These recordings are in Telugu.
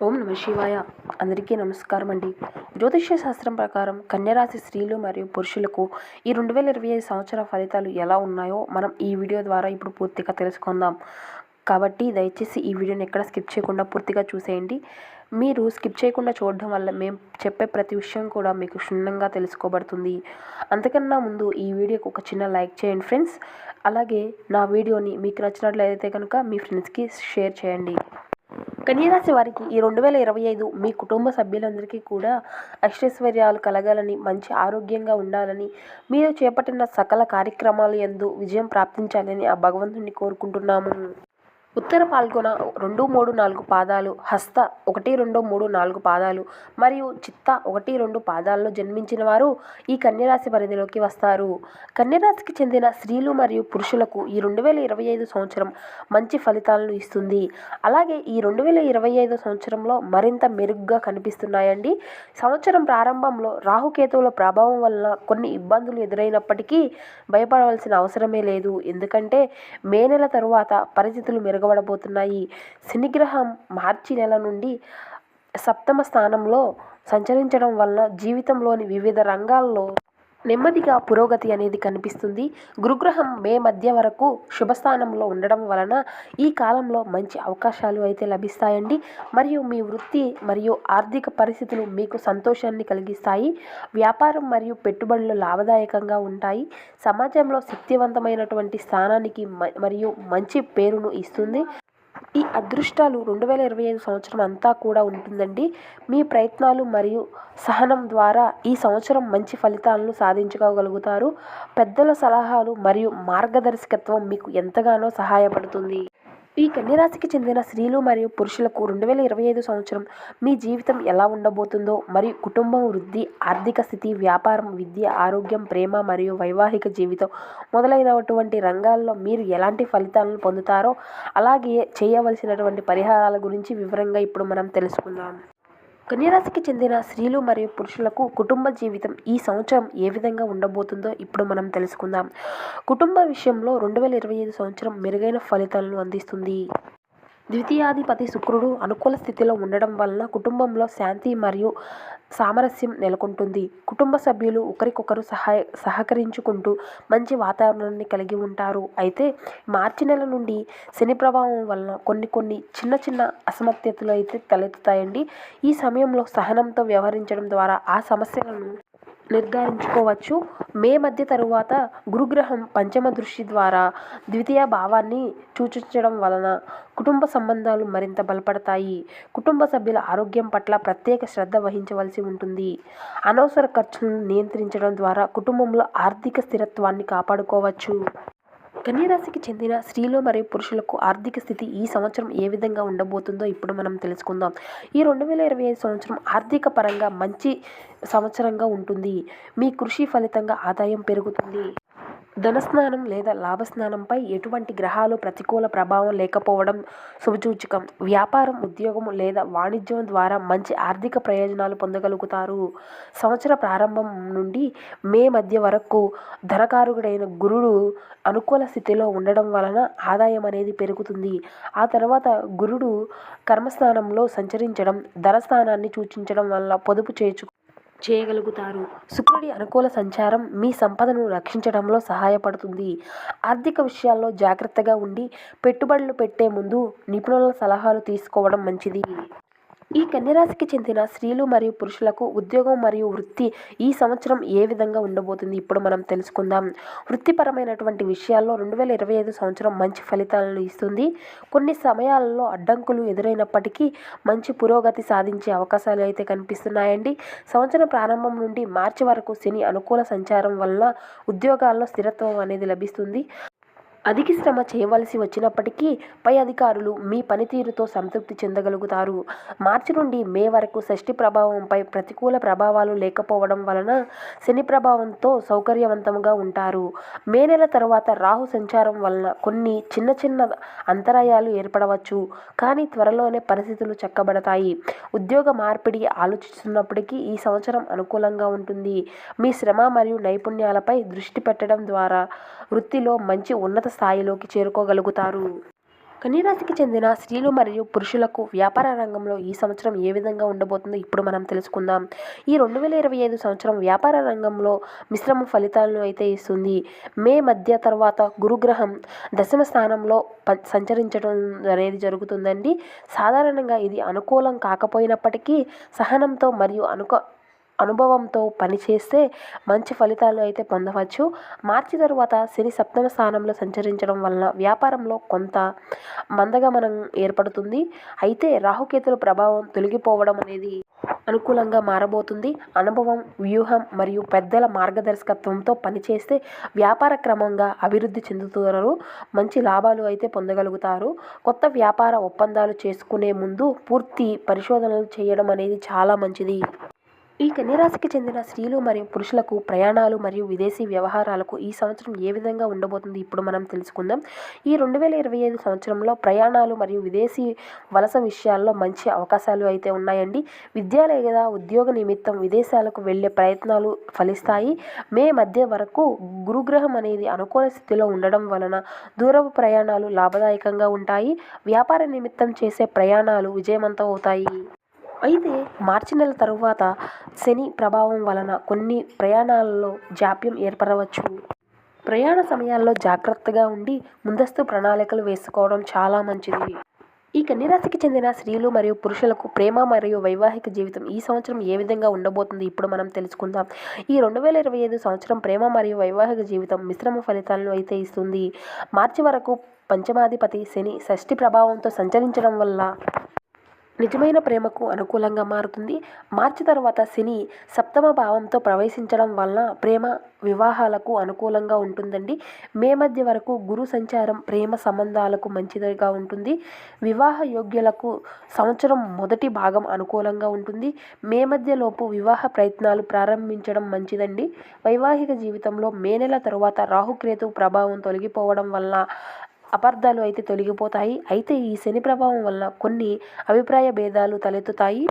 ఓం నమ శివాయ. అందరికీ నమస్కారం అండి. జ్యోతిష్య శాస్త్రం ప్రకారం కన్యరాశి స్త్రీలు మరియు పురుషులకు ఈ రెండు వేల ఇరవై ఐదు సంవత్సర ఫలితాలు ఎలా ఉన్నాయో మనం ఈ వీడియో ద్వారా ఇప్పుడు పూర్తిగా తెలుసుకుందాం. కాబట్టి దయచేసి ఈ వీడియోని ఎక్కడ స్కిప్ చేయకుండా పూర్తిగా చూసేయండి. మీరు స్కిప్ చేయకుండా చూడడం వల్ల మేము చెప్పే ప్రతి విషయం కూడా మీకు క్షుణ్ణంగా తెలుసుకోబడుతుంది. అంతకన్నా ముందు ఈ వీడియోకి ఒక చిన్న లైక్ చేయండి ఫ్రెండ్స్. అలాగే నా వీడియోని మీకు నచ్చినట్లయితే కనుక మీ ఫ్రెండ్స్కి షేర్ చేయండి. కన్యరాశి వారికి ఈ రెండు వేల ఇరవై ఐదు మీ కుటుంబ సభ్యులందరికీ కూడా ఐశ్వర్యాలు కలగాలని మంచి ఆరోగ్యంగా ఉండాలని మీరు చేపట్టిన సకల కార్యక్రమాలు ఎందు విజయం ప్రాప్తించాలని ఆ భగవంతుని కోరుకుంటున్నాము. ఉత్తర పాల్గొన రెండు మూడు నాలుగు పాదాలు హస్త ఒకటి రెండు మూడు నాలుగు పాదాలు మరియు చిత్త ఒకటి రెండు పాదాల్లో జన్మించిన వారు ఈ కన్యరాశి పరిధిలోకి వస్తారు. కన్యరాశికి చెందిన స్త్రీలు మరియు పురుషులకు ఈ రెండు వేల ఇరవై ఐదు సంవత్సరం మంచి ఫలితాలను ఇస్తుంది. అలాగే ఈ రెండు వేల ఇరవై ఐదు సంవత్సరంలో మరింత మెరుగ్గా కనిపిస్తున్నాయండి. సంవత్సరం ప్రారంభంలో రాహుకేతువుల ప్రభావం వలన కొన్ని ఇబ్బందులు ఎదురైనప్పటికీ భయపడవలసిన అవసరమే లేదు. ఎందుకంటే మే నెల తరువాత పరిస్థితులు మెరుగు వెలగబడబోతున్నాయి శనిగ్రహం మార్చి నెల నుండి సప్తమ స్థానంలో సంచరించడం వలన జీవితంలోని వివిధ రంగాల్లో నెమ్మదిగా పురోగతి అనేది కనిపిస్తుంది. గురుగ్రహం మే మధ్య వరకు శుభస్థానంలో ఉండడం వలన ఈ కాలంలో మంచి అవకాశాలు అయితే లభిస్తాయండి. మరియు మీ వృత్తి మరియు ఆర్థిక పరిస్థితులు మీకు సంతోషాన్ని కలిగిస్తాయి. వ్యాపారం మరియు పెట్టుబడులు లాభదాయకంగా ఉంటాయి. సమాజంలో శక్తివంతమైనటువంటి స్థానానికి మ- మరియు మంచి పేరును ఇస్తుంది. అదృష్టాలు రెండు వేల ఇరవై ఐదు సంవత్సరం అంతా కూడా ఉంటుందండి. మీ ప్రయత్నాలు మరియు సహనం ద్వారా ఈ సంవత్సరం మంచి ఫలితాలను సాధించుకోగలుగుతారు. పెద్దల సలహాలు మరియు మార్గదర్శకత్వం మీకు ఎంతగానో సహాయపడుతుంది. ఈ కన్యరాశికి చెందిన స్త్రీలు మరియు పురుషులకు రెండు వేల ఇరవై ఐదు సంవత్సరం మీ జీవితం ఎలా ఉండబోతుందో మరియు కుటుంబం వృద్ధి ఆర్థిక స్థితి వ్యాపారం విద్య ఆరోగ్యం ప్రేమ మరియు వైవాహిక జీవితం మొదలైనటువంటి రంగాల్లో మీరు ఎలాంటి ఫలితాలను పొందుతారో అలాగే చేయవలసినటువంటి పరిహారాల గురించి వివరంగా ఇప్పుడు మనం తెలుసుకుందాం. కన్యరాశికి చెందిన స్త్రీలు మరియు పురుషులకు కుటుంబ జీవితం ఈ సంవత్సరం ఏ విధంగా ఉండబోతుందో ఇప్పుడు మనం తెలుసుకుందాం. కుటుంబ విషయంలో రెండు వేల ఇరవై ఐదు సంవత్సరం మెరుగైన ఫలితాలను అందిస్తుంది. ద్వితీయాధిపతి శుక్రుడు అనుకూల స్థితిలో ఉండడం వలన కుటుంబంలో శాంతి మరియు సామరస్యం నెలకొంటుంది. కుటుంబ సభ్యులు ఒకరికొకరు సహాయ సహకరించుకుంటూ మంచి వాతావరణాన్ని కలిగి ఉంటారు. అయితే మార్చి నెల నుండి శని ప్రభావం వలన కొన్ని కొన్ని చిన్న చిన్న అసమర్థతలు అయితే తలెత్తుతాయండి. ఈ సమయంలో సహనంతో వ్యవహరించడం ద్వారా ఆ సమస్యలను నిర్ధారించుకోవచ్చు. మే మధ్య తరువాత గురుగ్రహం పంచమ దృష్టి ద్వారా ద్వితీయ భావాన్ని సూచించడం వలన కుటుంబ సంబంధాలు మరింత బలపడతాయి. కుటుంబ సభ్యుల ఆరోగ్యం పట్ల ప్రత్యేక శ్రద్ధ వహించవలసి ఉంటుంది. అనవసర ఖర్చులను నియంత్రించడం ద్వారా కుటుంబంలో ఆర్థిక స్థిరత్వాన్ని కాపాడుకోవచ్చు. కన్యరాశికి చెందిన స్త్రీలు మరియు పురుషులకు ఆర్థిక స్థితి ఈ సంవత్సరం ఏ విధంగా ఉండబోతుందో ఇప్పుడు మనం తెలుసుకుందాం. ఈ రెండు వేల ఇరవై ఐదు సంవత్సరం ఆర్థిక పరంగా మంచి సంవత్సరంగా ఉంటుంది. మీ కృషి ఫలితంగా ఆదాయం పెరుగుతుంది. ధనస్నానం లేదా లాభస్నానంపై ఎటువంటి గ్రహాలు ప్రతికూల ప్రభావం లేకపోవడం శుభసూచకం. వ్యాపారం ఉద్యోగం లేదా వాణిజ్యం ద్వారా మంచి ఆర్థిక ప్రయోజనాలు పొందగలుగుతారు. సంవత్సర ప్రారంభం నుండి మే మధ్య వరకు ధనకారుడైన గురుడు అనుకూల స్థితిలో ఉండడం వలన ఆదాయం అనేది పెరుగుతుంది. ఆ తర్వాత గురుడు కర్మస్థానంలో సంచరించడం ధనస్థానాన్ని సూచించడం వల్ల పొదుపు చేర్చు చేయగలుగుతారు. శుక్రుడి అనుకూల సంచారం మీ సంపదను రక్షించడంలో సహాయపడుతుంది. ఆర్థిక విషయాల్లో జాగ్రత్తగా ఉండి పెట్టుబడులు పెట్టే ముందు నిపుణుల సలహాలు తీసుకోవడం మంచిది. ఈ కన్యరాశికి చెందిన స్త్రీలు మరియు పురుషులకు ఉద్యోగం మరియు వృత్తి ఈ సంవత్సరం ఏ విధంగా ఉండబోతుంది? ఇప్పుడు మనం తెలుసుకుందాం. వృత్తిపరమైనటువంటి విషయాల్లో రెండు వేల ఇరవై ఐదు సంవత్సరం మంచి ఫలితాలను ఇస్తుంది. కొన్ని సమయాలలో అడ్డంకులు ఎదురైనప్పటికీ మంచి పురోగతి సాధించే అవకాశాలు అయితే కనిపిస్తున్నాయండి. సంవత్సరం ప్రారంభం నుండి మార్చి వరకు శని అనుకూల సంచారం వల్ల ఉద్యోగాల్లో స్థిరత్వం అనేది లభిస్తుంది. అధిక శ్రమ చేయవలసి వచ్చినప్పటికీ పై అధికారులు మీ పనితీరుతో సంతృప్తి చెందగలుగుతారు. మార్చి నుండి మే వరకు షష్ఠి ప్రభావంపై ప్రతికూల ప్రభావాలు లేకపోవడం వలన శని ప్రభావంతో సౌకర్యవంతంగా ఉంటారు. మే నెల తర్వాత రాహు సంచారం వలన కొన్ని చిన్న చిన్న అంతరాయాలు ఏర్పడవచ్చు. కానీ త్వరలోనే పరిస్థితులు చక్కబడతాయి. ఉద్యోగ మార్పిడి ఆలోచిస్తున్నప్పటికీ ఈ సంవత్సరం అనుకూలంగా ఉంటుంది. మీ శ్రమ మరియు నైపుణ్యాలపై దృష్టి పెట్టడం ద్వారా వృత్తిలో మంచి ఉన్నత స్థాయిలోకి చేరుకోగలుగుతారు. కన్యరాశికి చెందిన స్త్రీలు మరియు పురుషులకు వ్యాపార రంగంలో ఈ సంవత్సరం ఏ విధంగా ఉండబోతుందో ఇప్పుడు మనం తెలుసుకుందాం. ఈ రెండు వేల ఇరవై ఐదు సంవత్సరం వ్యాపార రంగంలో మిశ్రమ ఫలితాలను అయితే ఇస్తుంది. మే మధ్య తర్వాత గురుగ్రహం దశమ స్థానంలో ప సంచరించడం అనేది జరుగుతుందండి. సాధారణంగా ఇది అనుకూలం కాకపోయినప్పటికీ సహనంతో మరియు అనుకో అనుభవంతో పనిచేస్తే మంచి ఫలితాలు అయితే పొందవచ్చు. మార్చి తరువాత శని సప్తమ స్థానంలో సంచరించడం వలన వ్యాపారంలో కొంత మందగమనం ఏర్పడుతుంది. అయితే రాహుకేతుల ప్రభావం తొలగిపోవడం అనేది అనుకూలంగా మారబోతుంది. అనుభవం వ్యూహం మరియు పెద్దల మార్గదర్శకత్వంతో పనిచేస్తే వ్యాపార క్రమంగా అభివృద్ధి చెందుతున్నారు మంచి లాభాలు అయితే పొందగలుగుతారు. కొత్త వ్యాపార ఒప్పందాలు చేసుకునే ముందు పూర్తి పరిశోధనలు చేయడం అనేది చాలా మంచిది. ఈ కన్యరాశికి చెందిన స్త్రీలు మరియు పురుషులకు ప్రయాణాలు మరియు విదేశీ వ్యవహారాలకు ఈ సంవత్సరం ఏ విధంగా ఉండబోతుంది ఇప్పుడు మనం తెలుసుకుందాం. ఈ రెండు వేల ఇరవై ఐదు సంవత్సరంలో ప్రయాణాలు మరియు విదేశీ వలస విషయాల్లో మంచి అవకాశాలు అయితే ఉన్నాయండి. విద్య లేదా ఉద్యోగ నిమిత్తం విదేశాలకు వెళ్ళే ప్రయత్నాలు ఫలిస్తాయి. మే మధ్య వరకు గురుగ్రహం అనేది అనుకూల స్థితిలో ఉండడం వలన దూరపు ప్రయాణాలు లాభదాయకంగా ఉంటాయి. వ్యాపార నిమిత్తం చేసే ప్రయాణాలు విజయవంతం అవుతాయి. అయితే మార్చి నెల తరువాత శని ప్రభావం వలన కొన్ని ప్రయాణాలలో జాప్యం ఏర్పడవచ్చు. ప్రయాణ సమయాల్లో జాగ్రత్తగా ఉండి ముందస్తు ప్రణాళికలు వేసుకోవడం చాలా మంచిది. ఈ కన్యరాశికి చెందిన స్త్రీలు మరియు పురుషులకు ప్రేమ మరియు వైవాహిక జీవితం ఈ సంవత్సరం ఏ విధంగా ఉండబోతుంది ఇప్పుడు మనం తెలుసుకుందాం. ఈ రెండు వేల ఇరవై ఐదు సంవత్సరం ప్రేమ మరియు వైవాహిక జీవితం మిశ్రమ ఫలితాలను అయితే ఇస్తుంది. మార్చి వరకు పంచమాధిపతి శని షష్ఠి ప్రభావంతో సంచరించడం వల్ల నిజమైన ప్రేమకు అనుకూలంగా మారుతుంది. మార్చి తర్వాత శని సప్తమ భావంతో ప్రవేశించడం వలన ప్రేమ వివాహాలకు అనుకూలంగా ఉంటుందండి. మే మధ్య వరకు గురు సంచారం ప్రేమ సంబంధాలకు మంచిదిగా ఉంటుంది. వివాహ యోగ్యులకు సంవత్సరం మొదటి భాగం అనుకూలంగా ఉంటుంది. మే మధ్యలోపు వివాహ ప్రయత్నాలు ప్రారంభించడం మంచిదండి. వైవాహిక జీవితంలో మే నెల తరువాత రాహుకేతు ప్రభావం తొలగిపోవడం వల్ల అపార్థాలు అయితే తొలగిపోతాయి. అయితే ఈ శని ప్రభావం వల్ల కొన్ని అభిప్రాయ భేదాలు తలెత్తుతాయి.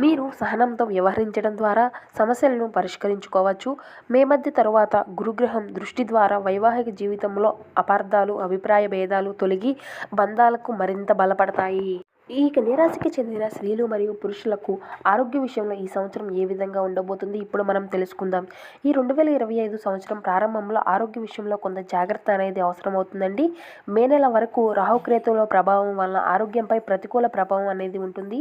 మీరు సహనంతో వ్యవహరించడం ద్వారా సమస్యలను పరిష్కరించుకోవచ్చు. మే మధ్య తరువాత గురుగ్రహం దృష్టి ద్వారా వైవాహిక జీవితంలో అపార్థాలు అభిప్రాయ భేదాలు తొలగి బంధాలకు మరింత బలపడతాయి. ఈ కన్యరాశికి చెందిన స్త్రీలు మరియు పురుషులకు ఆరోగ్య విషయంలో ఈ సంవత్సరం ఏ విధంగా ఉండబోతుంది? ఇప్పుడు మనం తెలుసుకుందాం. ఈ రెండు వేల ఇరవై ఐదు సంవత్సరం ప్రారంభంలో ఆరోగ్య విషయంలో కొంత జాగ్రత్త అనేది అవసరమవుతుందండి. మే నెల వరకు రాహుక్రేతుల ప్రభావం వలన ఆరోగ్యంపై ప్రతికూల ప్రభావం అనేది ఉంటుంది.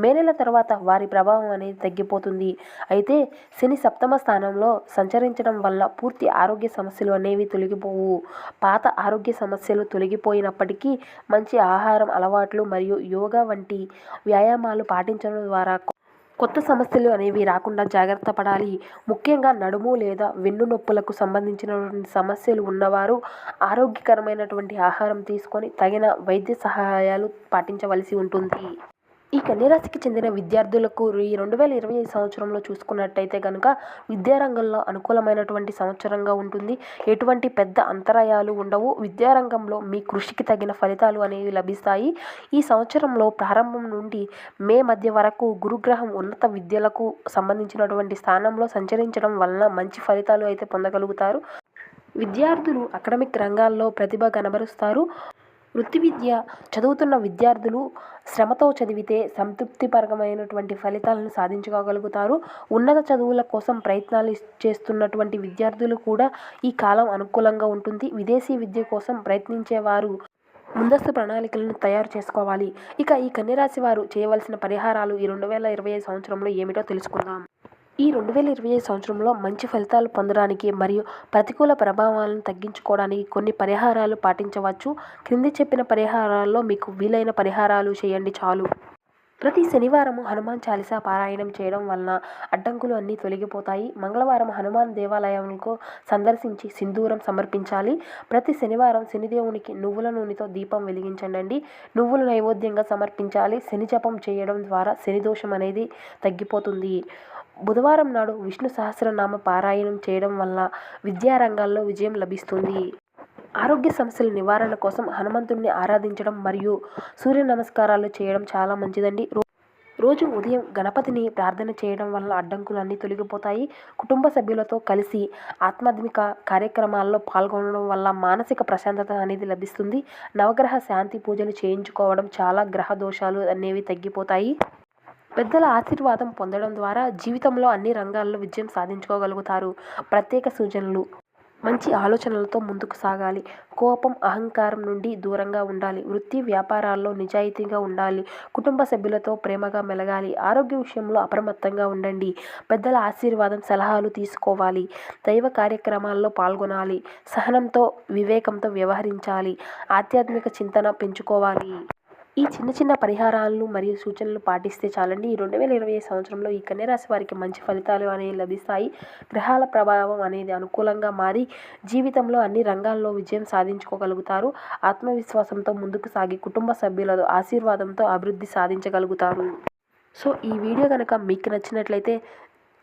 మే నెల తర్వాత వారి ప్రభావం అనేది తగ్గిపోతుంది. అయితే శని సప్తమ స్థానంలో సంచరించడం వల్ల పూర్తి ఆరోగ్య సమస్యలు అనేవి తొలగిపోవు. పాత ఆరోగ్య సమస్యలు తొలగిపోయినప్పటికీ మంచి ఆహారం అలవాట్లు మరియు యోగ వంటి వ్యాయామాలు పాటించడం ద్వారా కొత్త సమస్యలు అనేవి రాకుండా జాగ్రత్త పడాలి. ముఖ్యంగా నడుము లేదా వెన్ను నొప్పులకు సంబంధించినటువంటి సమస్యలు ఉన్నవారు ఆరోగ్యకరమైనటువంటి ఆహారం తీసుకొని తగిన వైద్య సహాయాలు పాటించవలసి ఉంటుంది. ఈ కన్యరాశికి చెందిన విద్యార్థులకు ఈ రెండు వేల ఇరవై ఐదు సంవత్సరంలో చూసుకున్నట్టయితే కనుక విద్యారంగంలో అనుకూలమైనటువంటి సంవత్సరంగా ఉంటుంది. ఎటువంటి పెద్ద అంతరాయాలు ఉండవు. విద్యారంగంలో మీ కృషికి తగిన ఫలితాలు అనేవి లభిస్తాయి. ఈ సంవత్సరంలో ప్రారంభం నుండి మే మధ్య వరకు గురుగ్రహం ఉన్నత విద్యలకు సంబంధించినటువంటి స్థానంలో సంచరించడం వలన మంచి ఫలితాలు అయితే పొందగలుగుతారు. విద్యార్థులు అకాడమిక్ రంగాల్లో ప్రతిభ కనబరుస్తారు. వృత్తి విద్య చదువుతున్న విద్యార్థులు శ్రమతో చదివితే సంతృప్తిపరమైనటువంటి ఫలితాలను సాధించుకోగలుగుతారు. ఉన్నత చదువుల కోసం ప్రయత్నాలు చేస్తున్నటువంటి విద్యార్థులు కూడా ఈ కాలం అనుకూలంగా ఉంటుంది. విదేశీ విద్య కోసం ప్రయత్నించేవారు ముందస్తు ప్రణాళికలను తయారు చేసుకోవాలి. ఇక ఈ కన్యరాశి వారు చేయవలసిన పరిహారాలు ఈ రెండు వేల ఇరవై ఐదు సంవత్సరంలో ఏమిటో తెలుసుకుందాం. ఈ రెండు వేల ఇరవై ఐదు సంవత్సరంలో మంచి ఫలితాలు పొందడానికి మరియు ప్రతికూల ప్రభావాలను తగ్గించుకోవడానికి కొన్ని పరిహారాలు పాటించవచ్చు. క్రింది చెప్పిన పరిహారాల్లో మీకు వీలైన పరిహారాలు చేయండి చాలు. ప్రతి శనివారం హనుమాన్ చాలీసా పారాయణం చేయడం వలన అడ్డంకులు అన్నీ తొలగిపోతాయి. మంగళవారం హనుమాన్ దేవాలయంకు సందర్శించి సింధూరం సమర్పించాలి. ప్రతి శనివారం శనిదేవునికి నువ్వుల నూనెతో దీపం వెలిగించండి నువ్వులు నైవేద్యంగా సమర్పించాలి. శని జపం చేయడం ద్వారా శని దోషం అనేది తగ్గిపోతుంది. బుధవారం నాడు విష్ణు సహస్రనామ పారాయణం చేయడం వల్ల విద్యారంగాల్లో విజయం లభిస్తుంది. ఆరోగ్య సమస్యల నివారణ కోసం హనుమంతుడిని ఆరాధించడం మరియు సూర్య నమస్కారాలు చేయడం చాలా మంచిదండి. రో- రోజు ఉదయం గణపతిని ప్రార్థన చేయడం వల్ల అడ్డంకులన్నీ తొలగిపోతాయి. కుటుంబ సభ్యులతో కలిసి ఆధ్యాత్మిక కార్యక్రమాల్లో పాల్గొనడం వల్ల మానసిక ప్రశాంతత అనేది లభిస్తుంది. నవగ్రహ శాంతి పూజలు చేయించుకోవడం చాలా గ్రహ దోషాలు అనేవి తగ్గిపోతాయి. పెద్దల ఆశీర్వాదం పొందడం ద్వారా జీవితంలో అన్ని రంగాల్లో విజయం సాధించుకోగలుగుతారు. ప్రత్యేక సూచనలు మంచి ఆలోచనలతో ముందుకు సాగాలి. కోపం అహంకారం నుండి దూరంగా ఉండాలి. వృత్తి వ్యాపారాల్లో నిజాయితీగా ఉండాలి. కుటుంబ సభ్యులతో ప్రేమగా మెలగాలి. ఆరోగ్య విషయంలో అప్రమత్తంగా ఉండండి. పెద్దల ఆశీర్వాదం సలహాలు తీసుకోవాలి. దైవ కార్యక్రమాల్లో పాల్గొనాలి. సహనంతో వివేకంతో వ్యవహరించాలి. ఆధ్యాత్మిక చింతన పెంచుకోవాలి. ఈ చిన్న చిన్న పరిహారాలు మరియు సూచనలు పాటిస్తే చాలండి. ఈ రెండు వేల ఇరవై సంవత్సరంలో ఈ కన్యరాశి వారికి మంచి ఫలితాలు అనేవి లభిస్తాయి. గ్రహాల ప్రభావం అనేది అనుకూలంగా మారి జీవితంలో అన్ని రంగాల్లో విజయం సాధించుకోగలుగుతారు. ఆత్మవిశ్వాసంతో ముందుకు సాగి కుటుంబ సభ్యుల ఆశీర్వాదంతో అభివృద్ధి సాధించగలుగుతారు. సో ఈ వీడియో కనుక మీకు నచ్చినట్లయితే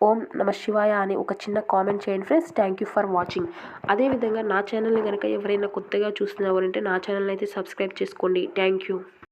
ఓం నమ శివాయ అని ఒక చిన్న కామెంట్ చేయండి friends. Thank you for watching. అదేవిధంగా నా ఛానల్ని కనుక ఎవరైనా కొత్తగా చూస్తున్నవారంటే నా ఛానల్ అయితే సబ్స్క్రైబ్ చేసుకోండి. Thank you.